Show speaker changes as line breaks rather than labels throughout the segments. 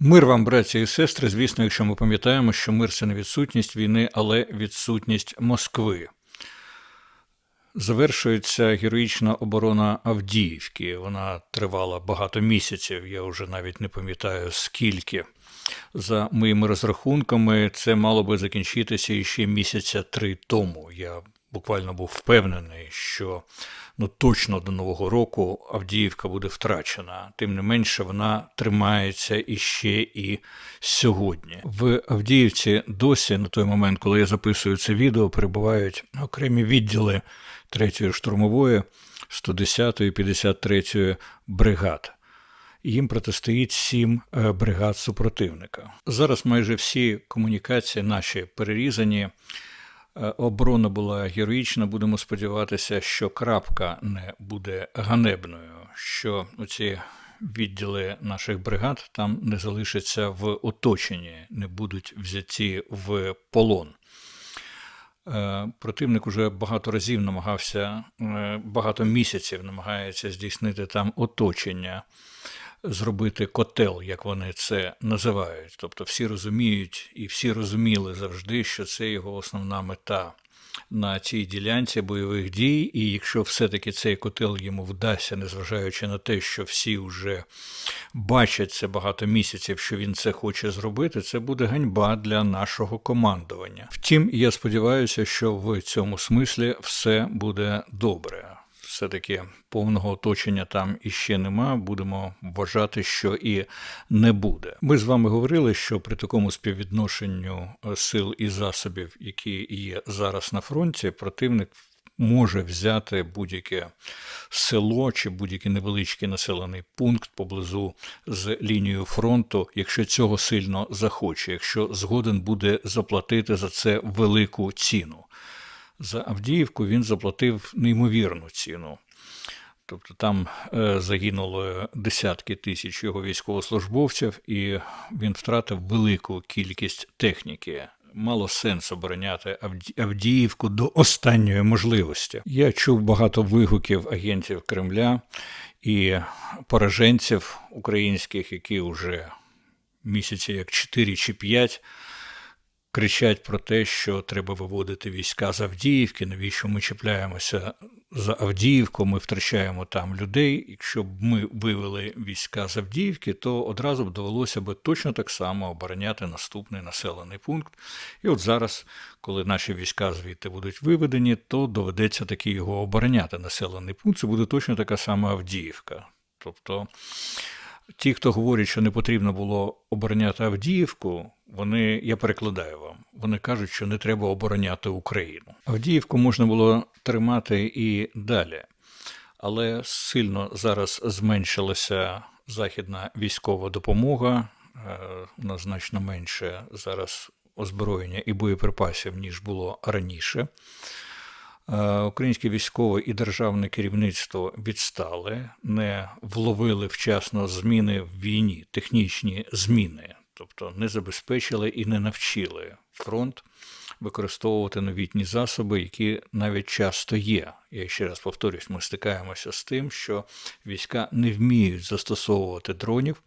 Мир вам, браті і сестри. Звісно, якщо ми пам'ятаємо, що мир це не відсутність війни, але відсутність Москви. Завершується героїчна оборона Авдіївки. Вона тривала багато місяців. Я вже навіть не пам'ятаю скільки. За моїми розрахунками, це мало би закінчитися ще місяця три тому. Я буквально був впевнений, що ну точно до нового року Авдіївка буде втрачена. Тим не менше, вона тримається іще і сьогодні. В Авдіївці досі на той момент, коли я записую це відео, перебувають окремі відділи 3-ї штурмової, 110-ї, 53-ї бригад. Їм протистоїть сім е, бригад супротивника. Зараз майже всі комунікації наші перерізані. Е, Оборона була героїчна. Будемо сподіватися, що крапка не буде ганебною, що оці відділи наших бригад там не залишаться в оточенні, не будуть взяті в полон. Е, Противник уже багато разів намагався, е, багато місяців намагається здійснити там оточення, зробити котел, як вони це називають. Тобто всі розуміють і всі розуміли завжди, що це його основна мета на цій ділянці бойових дій. І якщо все-таки цей котел йому вдасться, незважаючи на те, що всі вже бачать це багато місяців, що він це хоче зробити, це буде ганьба для нашого командування. Втім, я сподіваюся, що в цьому смислі все буде добре. Все-таки повного оточення там іще нема. Будемо вважати, що і не буде. Ми з вами говорили, що при такому співвідношенню е, сил і засобів, які є зараз на фронті, противник може взяти будь-яке село чи будь-який невеличкий населений пункт поблизу з лінією фронту, якщо цього сильно захоче, якщо згоден буде заплатити за це велику ціну. За Авдіївку він заплатив неймовірну ціну. Тобто там е, загинуло десятки тисяч його військовослужбовців, і він втратив велику кількість техніки. Мало сенс обороняти Авдіївку до останньої можливості. Я чув багато вигуків агентів Кремля і пораженців українських, які вже місяці як 4 чи 5 кричать про те, що треба виводити війська з Авдіївки, навіщо ми чіпляємося за Авдіївку, ми втрачаємо там людей. Якщо б ми вивели війська з Авдіївки, то одразу б довелося б точно так само обороняти наступний населений пункт. І от зараз, коли наші війська звідти будуть виведені, то доведеться таки його обороняти. Населений пункт це буде точно така сама Авдіївка. Тобто ті, хто говорять, що не потрібно було обороняти Авдіївку, вони, я перекладаю вам, вони кажуть, що не треба обороняти Україну. Авдіївку можна було тримати і далі, але сильно зараз зменшилася західна військова допомога. Е, у нас значно менше зараз озброєння і боєприпасів, ніж було раніше. Е, українське військове і державне керівництво відстали, не вловили вчасно зміни в війні, технічні зміни, тобто не забезпечили і не навчили фронт використовувати новітні засоби, які навіть часто є. Я ще раз повторюсь, ми стикаємося з тим, що війська не вміють застосовувати дронів,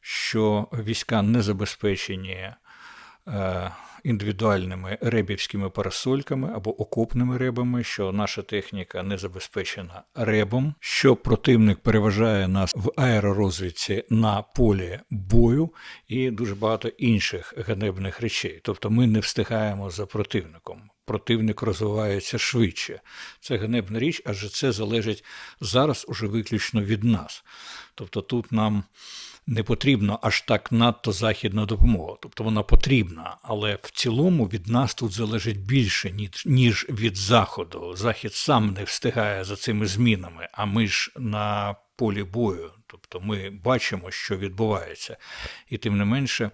що війська не забезпечені. Індивідуальними ребівськими парасольками або окопними ребами, що наша техніка не забезпечена ребом, що противник переважає нас в аеророзвідці на полі бою і дуже багато інших ганебних речей. Тобто ми не встигаємо за противником. Противник розвивається швидше. Це ганебна річ, адже це залежить зараз уже виключно від нас. Тобто тут нам не потрібно аж так надто західна допомога. Тобто вона потрібна, але в цілому від нас тут залежить більше, ніж від Заходу. Захід сам не встигає за цими змінами, а ми ж на полі бою. Тобто ми бачимо, що відбувається. І тим не менше,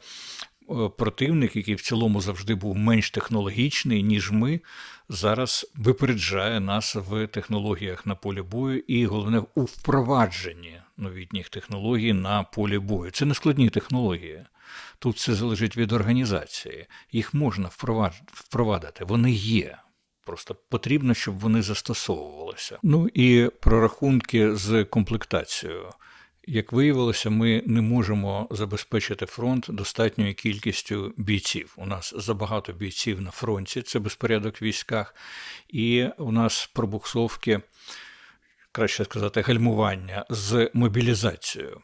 Е, противник, який в цілому завжди був менш технологічний, ніж ми, зараз випереджає нас в технологіях на полі бою, і головне у впровадженні новітніх технологій на полі бою. Це не складні технології. Тут все залежить від організації. Їх можна впровадити, вони є. Просто потрібно, щоб вони застосовувалися. Ну і прорахунки з комплектацією. Як виявилося, ми не можемо забезпечити фронт достатньою кількістю бійців. У нас забагато бійців на фронті, це безпорядок в військах, і у нас пробуксовки, краще сказати, гальмування з мобілізацією.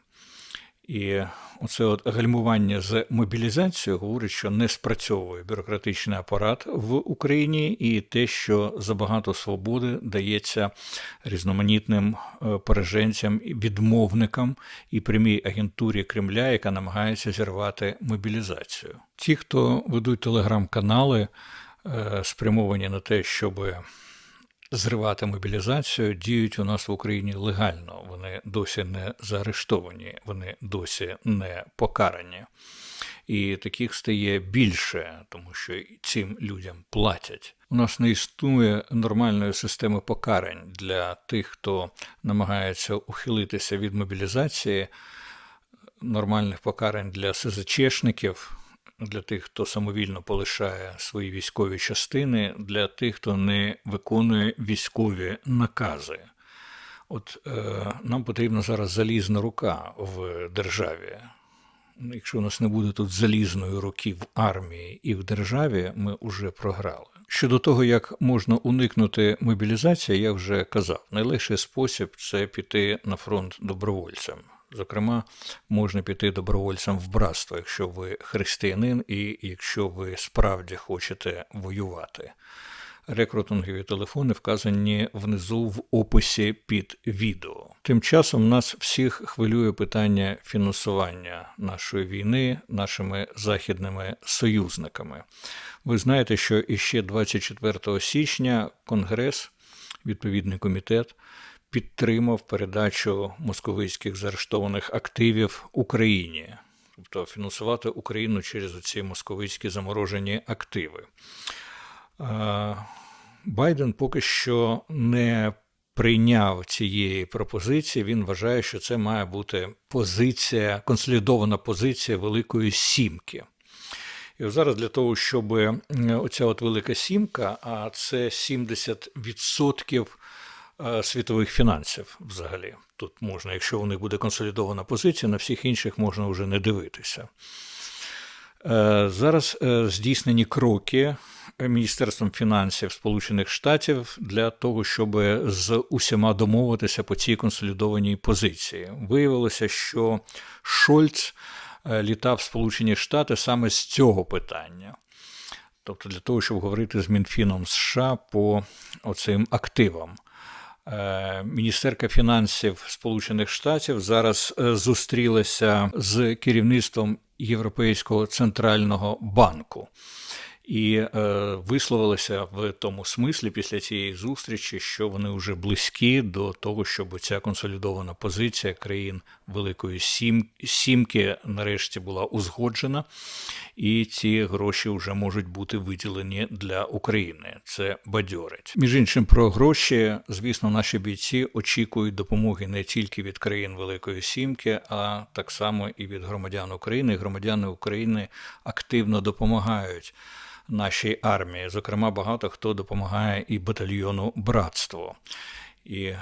І оце от гальмування з мобілізацією говорить, що не спрацьовує бюрократичний апарат в Україні, і те, що забагато свободи дається різноманітним е, переженцям, відмовникам і прямій агентурі Кремля, яка намагається зірвати мобілізацію. Ті, хто ведуть телеграм-канали, е, спрямовані на те, щоби зривати мобілізацію діють у нас в Україні легально. Вони досі не заарештовані, вони досі не покарані. І таких стає більше, тому що цим людям платять. У нас не існує нормальної системи покарань для тих, хто намагається ухилитися від мобілізації, нормальних покарань для СЗЧшників, для тих, хто самовільно полишає свої військові частини, для тих, хто не виконує військові накази. От е, нам потрібна зараз залізна рука в державі. Якщо у нас не буде тут залізної руки в армії і в державі, ми вже програли. Щодо того, як можна уникнути мобілізації, я вже казав. Найлегший спосіб це піти на фронт добровольцем. Зокрема, можна піти добровольцем в братство, якщо ви християнин і якщо ви справді хочете воювати. Рекрутингові телефони вказані внизу в описі під відео. Тим часом нас всіх хвилює питання фінансування нашої війни нашими західними союзниками. Ви знаєте, що іще 24 січня Конгрес, відповідний комітет, підтримав передачу московицьких заарештованих активів Україні, тобто фінансувати Україну через ці московицькі заморожені активи. Байден поки що не прийняв цієї пропозиції. Він вважає, що це має бути позиція, консолідована позиція Великої Сімки. І зараз для того, щоб оця от велика сімка, а це 70% Е, світових фінансів взагалі. Тут можна, якщо у них буде консолідована позиція, на всіх інших можна вже не дивитися. Е, зараз е, здійснені кроки Міністерством фінансів Сполучених Штатів для того, щоб з усіма домовитися по цій консолідованій позиції. Виявилося, що Шольц літав в Сполучені Штати саме з цього питання. Тобто для того, щоб говорити з Мінфіном США по оцим активам. Е, міністерка фінансів Сполучених Штатів зараз е, зустрілася з керівництвом Європейського центрального банку і е, висловилися в тому смислі після цієї зустрічі, що вони вже близькі до того, щоб ця консолідована позиція країн Великої Сім, Сімки нарешті була узгоджена, і ці гроші вже можуть бути виділені для України. Це бадьорить. Між іншим, про гроші, звісно, наші бійці очікують допомоги не тільки від країн Великої Сімки, а так само і від громадян України. Громадяни України активно допомагають нашій армії. Зокрема, багато хто допомагає і батальйону братство. І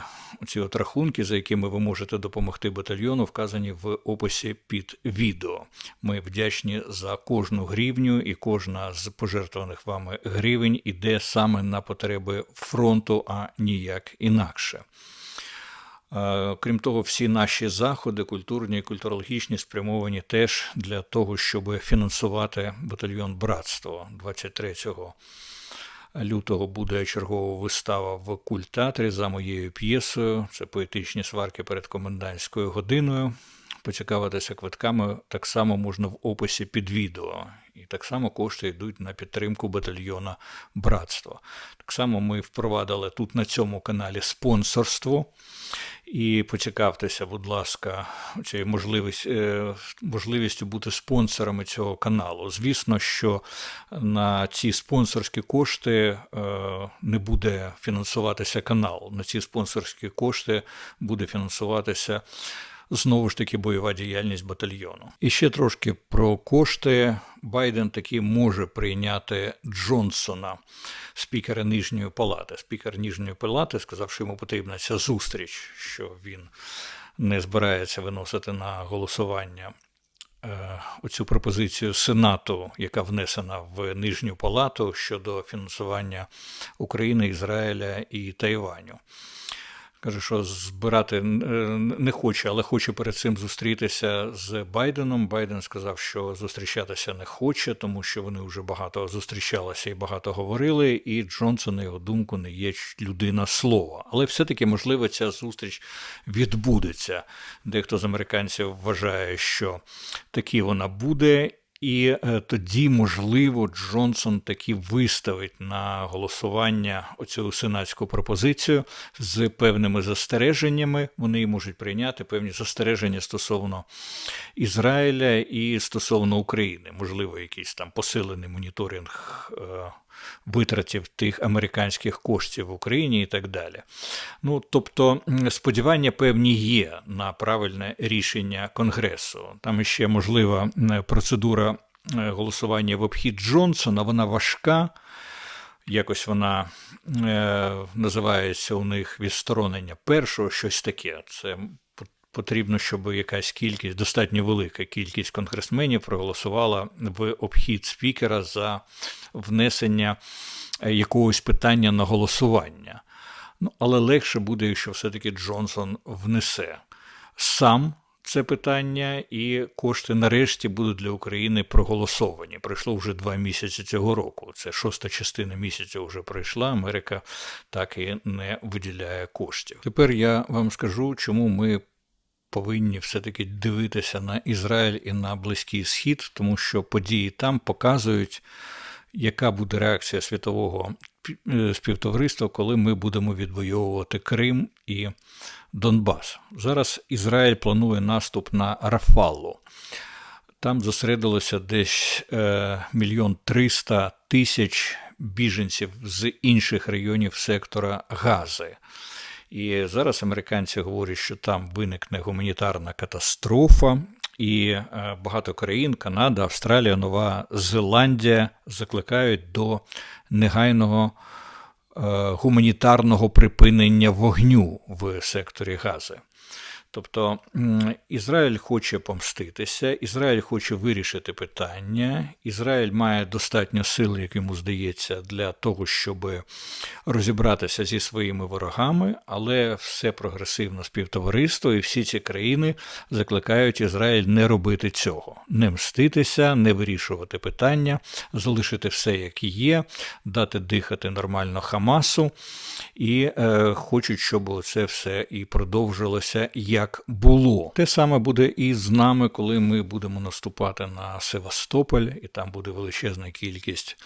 ці от рахунки, за якими ви можете допомогти батальйону, вказані в описі під відео. Ми вдячні за кожну гривню, і кожна з пожертвованих вами гривень іде саме на потреби фронту, а ніяк інакше. Крім того, всі наші заходи, культурні і культурологічні, спрямовані теж для того, щоб фінансувати батальйон братство 23 лютого буде чергова вистава в культеатрі за моєю п'єсою. Це поетичні сварки перед комендантською годиною. Поцікавитися квитками так само можна в описі під відео. І так само кошти йдуть на підтримку батальйона братство. Так само ми впровадили тут на цьому каналі спонсорство. І поцікавтеся, будь ласка, цією можливість, е, можливістю бути спонсорами цього каналу. Звісно, що на ці спонсорські кошти е, не буде фінансуватися канал. На ці спонсорські кошти буде фінансуватися знову ж таки бойова діяльність батальйону. І ще трошки про кошти. Байден таки може прийняти Джонсона, спікера Нижньої палати. Спікер Нижньої палати сказав, що йому потрібна ця зустріч, що він не збирається виносити на голосування Е, оцю пропозицію Сенату, яка внесена в Нижню Палату щодо фінансування України, Ізраїля і Тайваню. Каже, що збирати е, не хоче, але хоче перед цим зустрітися з Байденом. Байден сказав, що зустрічатися не хоче, тому що вони вже багато зустрічалися і багато говорили. І Джонсон, на його думку, не є людина слова. Але все-таки, можливо, ця зустріч відбудеться. Дехто з американців вважає, що таки вона буде. І е, тоді, можливо, Джонсон таки виставить на голосування оцю сенатську пропозицію з певними застереженнями. Вони можуть прийняти певні застереження стосовно Ізраїля і стосовно України. Можливо, якийсь там посилений моніторинг е, витратів тих американських коштів в Україні і так далі. Ну, тобто, сподівання певні є на правильне рішення Конгресу. Там ще можлива процедура е, голосування в обхід Джонсона, вона важка. Якось вона е, називається у них відсторонення першого щось таке. Це потрібно, щоб якась кількість, достатньо велика кількість конгресменів проголосувала в обхід спікера за внесення е, якогось питання на голосування. Ну, Але легше буде, якщо все-таки Джонсон внесе сам. Це питання, і кошти нарешті будуть для України проголосовані. Пройшло вже два місяці цього року. Це шоста частина місяця вже пройшла. Америка так і не виділяє коштів. Тепер я вам скажу, чому ми повинні все-таки дивитися на Ізраїль і на Близький Схід, тому що події там показують, яка буде реакція світового е, співтовариства, коли ми будемо відвоювати Крим і Донбас. Зараз Ізраїль планує наступ на Рафалу. Там зосередилося десь е, мільйон триста тисяч біженців з інших районів сектора Гази. І зараз американці говорять, що там виникне гуманітарна катастрофа, і е, багато країн Канада, Австралія, Нова Зеландія закликають до негайного е, гуманітарного припинення вогню в секторі Гази. Тобто Ізраїль хоче помститися, Ізраїль хоче вирішити питання. Ізраїль має достатньо сили, як йому здається, для того, щоб розібратися зі своїми ворогами, але все прогресивне співтовариство і всі ці країни закликають Ізраїль не робити цього, не мститися, не вирішувати питання, залишити все, як є, дати дихати нормально Хамасу, і е, хочуть, щоб це все і продовжилося як було. Те саме буде і з нами, коли ми будемо наступати на Севастополь, і там буде величезна кількість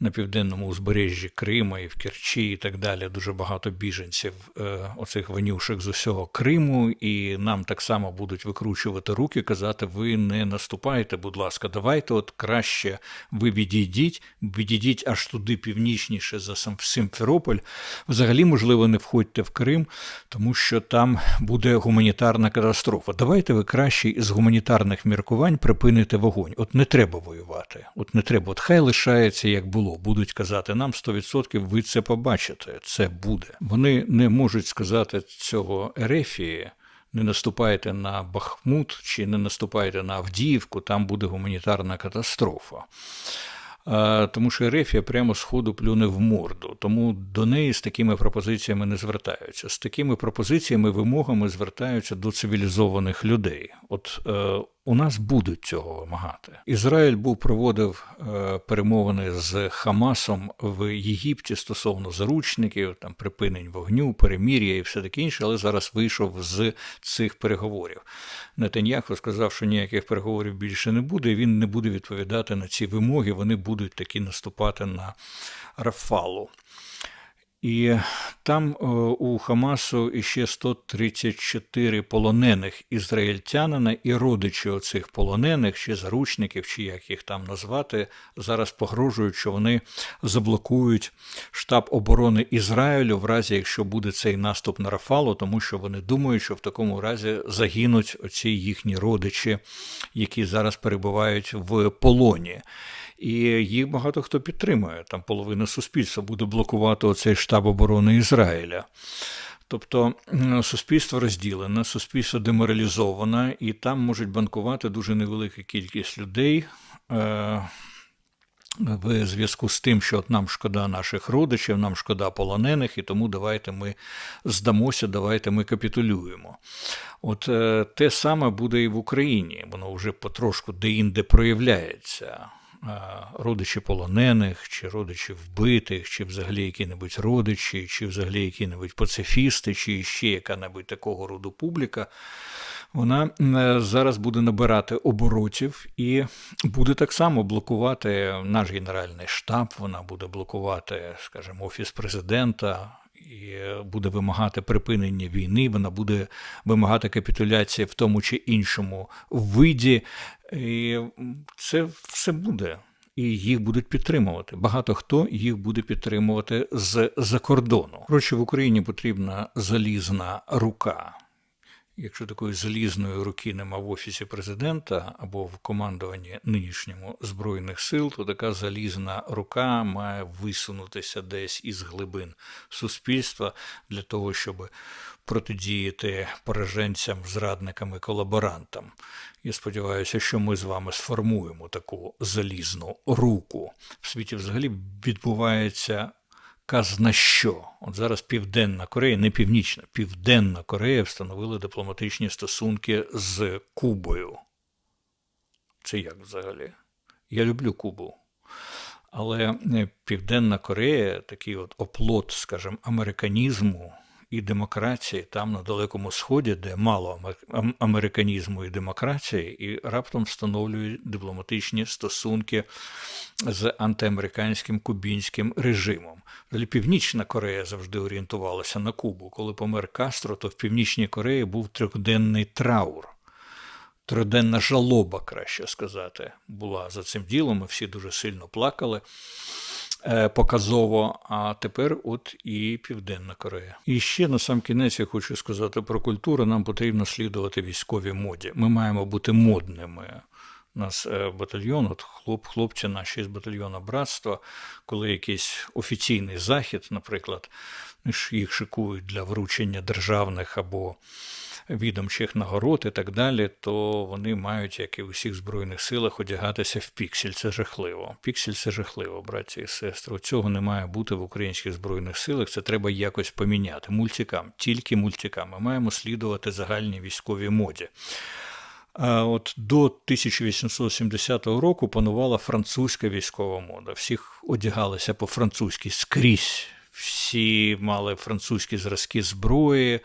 на південному узбережжі Крима і в Керчі, і так далі. Дуже багато біженців е, оцих ванюшек з усього Криму, і нам так само будуть викручувати руки, казати: ви не наступаєте, будь ласка, давайте от краще ви відійдіть, відійдіть аж туди північніше за Симферополь. Взагалі, можливо, не входьте в Крим, тому що там буде гуманітарна катастрофа. Давайте ви краще із гуманітарних міркувань припините вогонь. От не треба воювати, от не треба. От хай лишається як було. Будуть казати нам 100% ви це побачите, це буде. Вони не можуть сказати цього Ерефії. Не наступайте на Бахмут чи не наступайте на Авдіївку, там буде гуманітарна катастрофа. Тому що Ерефія прямо з ходу плюне в морду, тому до неї з такими пропозиціями не звертаються. З такими пропозиціями, вимогами звертаються до цивілізованих людей. От е, у нас будуть цього вимагати. Ізраїль був проводив е, перемовини з Хамасом в Єгипті стосовно заручників, там припинень вогню, перемір'я і все таке інше, але зараз вийшов з цих переговорів. Нетаньяху сказав, що ніяких переговорів більше не буде. і Він не буде відповідати на ці вимоги. Вони будуть таки наступати на Рафалу. І там е, у Хамасу іще 134 полонених ізраїльтянина і родичі оцих полонених, чи заручників, чи як їх там назвати, зараз погрожують, що вони заблокують штаб оборони Ізраїлю в разі, якщо буде цей наступ на Рафалу, тому що вони думають, що в такому разі загинуть оці їхні родичі, які зараз перебувають в полоні і їх багато хто підтримує. Там половина суспільства буде блокувати оцей штаб оборони Ізраїля. Тобто суспільство розділене, суспільство деморалізоване, і там можуть банкувати дуже невелика кількість людей. Е, в зв'язку з тим, що от нам шкода наших родичів, нам шкода полонених, і тому давайте ми здамося, давайте ми капітулюємо. От е, те саме буде і в Україні, воно вже потрошку де-інде проявляється. Родичі полонених, чи родичі вбитих, чи взагалі які-небудь родичі, чи взагалі які-небудь пацифісти, чи ще яка-небудь такого роду публіка вона е, зараз буде набирати оборотів і буде так само блокувати наш генеральний штаб. Вона буде блокувати, скажімо, офіс президента. І буде вимагати припинення війни, вона буде вимагати капітуляції в тому чи іншому виді. І Це все буде. І їх будуть підтримувати. Багато хто їх буде підтримувати з-за кордону. Коротше, в Україні потрібна залізна рука. Якщо такої залізної руки нема в офісі президента або в командуванні нинішньому збройних сил, то така залізна рука має висунутися десь із глибин суспільства для того, щоб протидіяти пораженцям, зрадникам і колаборантам. Я сподіваюся, що ми з вами сформуємо таку залізну руку. В світі взагалі відбувається казна що. От зараз Південна Корея, не Північна, Південна Корея встановили дипломатичні стосунки з Кубою. Це як взагалі? Я люблю Кубу. Але е, Південна Корея такий от оплот, скажімо, американізму і демократії там на Далекому Сході, де мало американізму і демократії, і раптом встановлюють дипломатичні стосунки з антиамериканським кубінським режимом. Взагалі Північна Корея завжди орієнтувалася на Кубу. Коли помер Кастро, то в Північній Кореї був трьохденний траур. Триденна жалоба, краще сказати, була за цим ділом. Ми всі дуже сильно плакали. Е, показово. А тепер от і Південна Корея. І ще на сам кінець я хочу сказати про культуру. Нам потрібно слідувати військовій моді. Ми маємо бути модними. У нас е, батальйон, от хлоп, хлопці наші з батальйону братства, коли якийсь офіційний захід, наприклад, їх шикують для вручення державних або відомчих нагород і так далі, то вони мають, як і в усіх збройних силах, одягатися в піксель. Це жахливо. Піксель це жахливо, браті і сестри. Цього не має бути в українських збройних силах. Це треба якось поміняти. Мультикам, тільки мультикам. Ми маємо слідувати загальній військовій моді. А от До 1870 року панувала французька військова мода. Всіх одягалися по-французьки скрізь, всі мали французькі зразки зброї.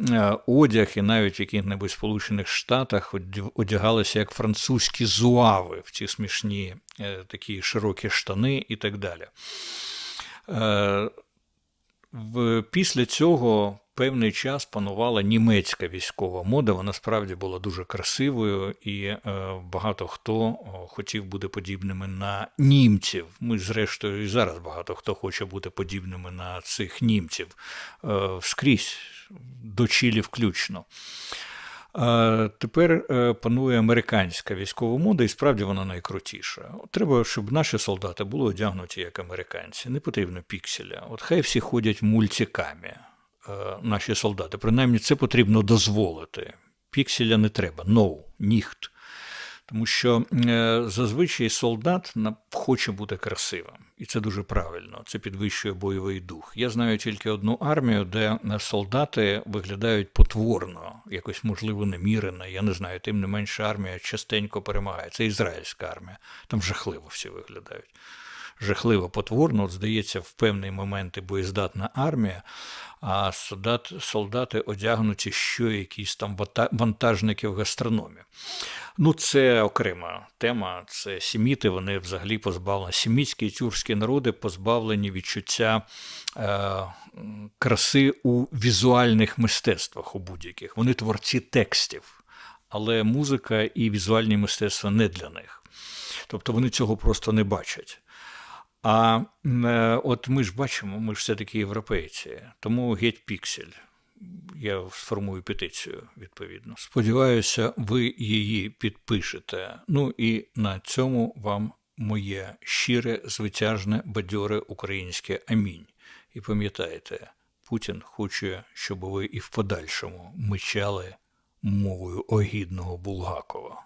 Е, одяг, і навіть в яких-небудь Сполучених Штатах одягалися як французькі зуави в ці смішні е, такі широкі штани і так далі. Е, після цього певний час панувала німецька військова мода. Вона справді була дуже красивою, і багато хто хотів бути подібними на німців. Ми, зрештою, і зараз багато хто хоче бути подібними на цих німців скрізь до Чилі включно. Тепер е, панує американська військова мода, і справді вона найкрутіша. Треба, щоб наші солдати були одягнуті як американці. Не потрібно пікселя. От хай всі ходять мультиками, е, наші солдати. Принаймні, це потрібно дозволити. Пікселя не треба. No, ніхт. Тому що е, зазвичай солдат хоче бути красивим, і це дуже правильно. Це підвищує бойовий дух. Я знаю тільки одну армію, де солдати виглядають потворно, якось можливо немірено. Я не знаю, тим не менше армія частенько перемагає. Це ізраїльська армія. Там жахливо всі виглядають. Жахливо потворно, от здається, в певний момент і боєздатна армія, а солдат, солдати одягнуті, що якісь там вантажники в гастрономі. Ну, це окрема тема. Це сіміти, вони взагалі позбавлені. Сімітські і тюркські народи позбавлені відчуття е, краси у візуальних мистецтвах у будь-яких. Вони творці текстів, але музика і візуальні мистецтва не для них. Тобто вони цього просто не бачать. А е, от ми ж бачимо, ми ж все-таки європейці, тому геть піксель я сформую петицію відповідно. Сподіваюся, ви її підпишете. Ну і на цьому вам моє щире, звитяжне, бадьоре українське амінь. І пам'ятайте, Путін хоче, щоб ви і в подальшому мечали мовою огідного Булгакова.